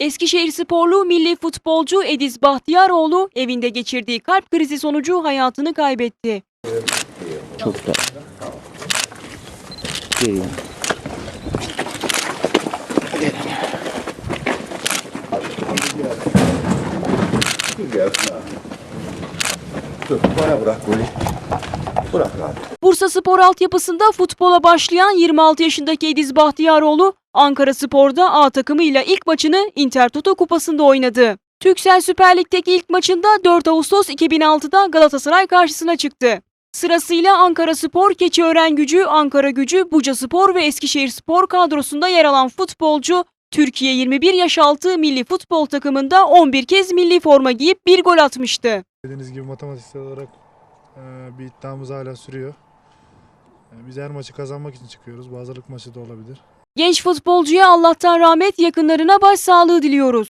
Eskişehir sporlu milli futbolcu Ediz Bahtiyaroğlu evinde geçirdiği kalp krizi sonucu hayatını kaybetti. Çok da. Geliyor. Dur bana bırak golü. Bırak abi. Bursa Spor altyapısında futbola başlayan 26 yaşındaki Ediz Bahtiyaroğlu Ankara Spor'da A takımıyla ilk maçını Intertoto Kupası'nda oynadı. Türksel Süper Lig'deki ilk maçında 4 Ağustos 2006'da Galatasaray karşısına çıktı. Sırasıyla Ankara Spor, Keçiören Gücü, Ankara Gücü, Buca Spor ve Eskişehir Spor kadrosunda yer alan futbolcu, Türkiye 21 yaş altı milli futbol takımında 11 kez milli forma giyip bir gol atmıştı. Dediğiniz gibi matematiksel olarak bir iddiamız hala sürüyor. E, Biz her maçı kazanmak için çıkıyoruz. Bu hazırlık maçı da olabilir. Genç futbolcuya Allah'tan rahmet yakınlarına başsağlığı diliyoruz.